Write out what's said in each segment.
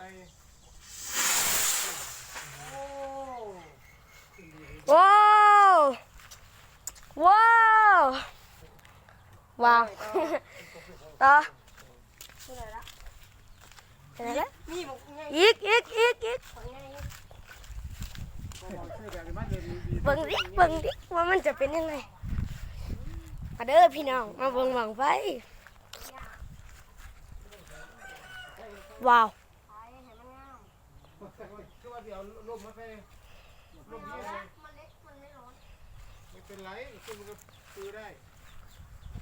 ไก่ว้าวว้าวว้าวต่อผู้ใดละเห็นไหมนี่บอกงอีกอีกอีกอีกองไงก็บอกชื่อแบบนี้มันเรียเบิ่งดิเบิ่งดิว่ามันจะเป็นยังไงมาเด้อพี่น้องมาเบิ่งบังไฟว้าว ขายให้มันงาม คือว่า เดี๋ยวลมมาไปลมเอานี้ละมันเล็กมันไม่ร้อนไม่เป็นไรคือมันก็ซื้อได้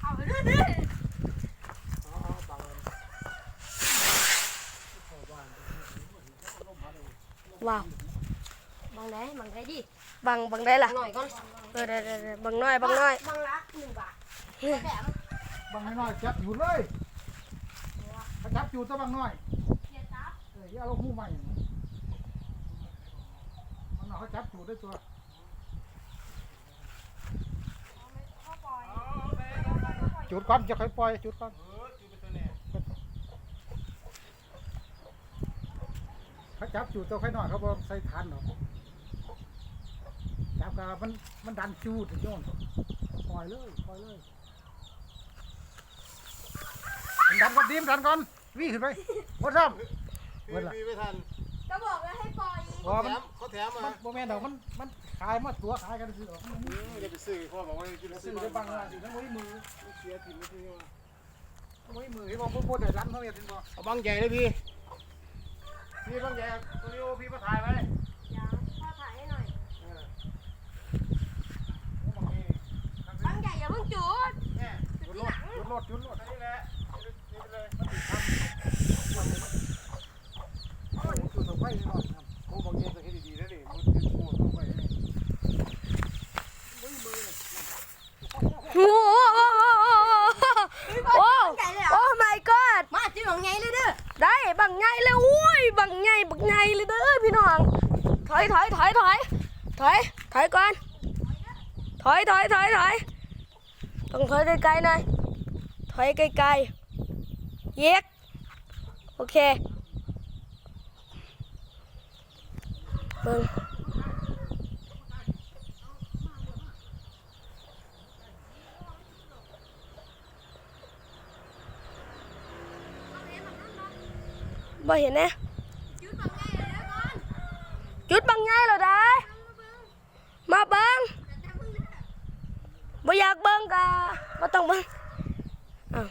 เอาไปด้วยดิเอาเอาบังเข้าบ้านลมมาเลยว้าวบางได้บางได้ดิบังบังได้ล่ะหน่อยก่อนเออเด้อเด้อเบังน้อยบังน้อยบางละหนึ่งบาทแบังน้อยจับอยู่เลยจับอยู่ต้องบังน้อยเกียจับเอออย่าเอาหูใหม่ จับอยู่ได้ตัวข้อปล่อยจุดก่อนจะค่อยปล่อยจุดก่อนเขาจับอยู่ตัวค่อยหน่อยเขาบอกใส่ทันหรอกจับกามันมันดันจูดโยนปล่อยเลยปล่อยเลยมันดันก่อนดีมนดันก่อนวิ่งขึ้นไปหมดซ้ำหมดละมีไม่ทันก็บอก พอแถมันมเขาแถมมัมานโมแม่นดอกมันมันขายมาตัวขายกันซื้อหรอกมันอืมจะไปซื้อพ่อบอกว่าจะกินซื้ซื้ออได้ได้บับังงละละสิทั้งมือมือเสียถิ่นไม่ทิ้งว่ามือมือที่บอกพูดแต่ร้านเขาเนี่ยถึงบอกเอาบังใหญ่เลยพี่พี่บังใหญ่ตัวนี้โอพี่มาถ่ายไว้ยังพ่อถ่ายให้หน่อยเออโอ้บังนี่บางใหญ่อย่าเพิ่งจุดแม่จุดรถจุดรถจุดรถนี่แหละนี่ไปเลยจุดตรงไฟนี่เนาะ โอ้บังใหญ่ตัวที่ดีๆนะนี่มันเป็นโคตรลงไปนี่ โอ้โหโอ้ ใหญ่เลยเหร โอ้ อ my god มาจิ้มของไงเลยเด้อ ได้บังใหญ่เลยอุ้ยบังใหญ่บังใหญ่เลยเด้อพี่น้อง ถอยถอยถอยถอยถอยถอยก่อน ถอยถอยถอยถอยต้องถอยไกลๆหน่อย ถอยไกลๆ เย็กโอเคเบิ่ง บ่เห็นนะจุดบางใหญ่เลยเด้อก่อนจุดบังใหญ่เหรอได้มาเบิ่งแต่เพิ่งเด้อบ่อยากเบิ่งกะบ่ต้องเบิ่งอ้าว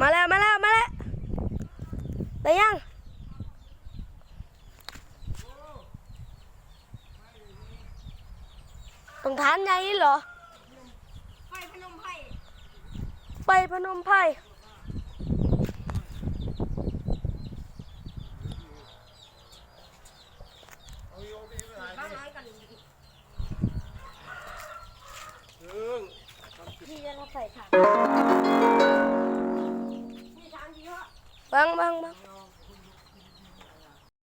มาแล้วมาแล้วมาแล้วได้ยังต้องทานใหญ่เหรอไฟพนมไพรไปพนมไพ Bang bang bang.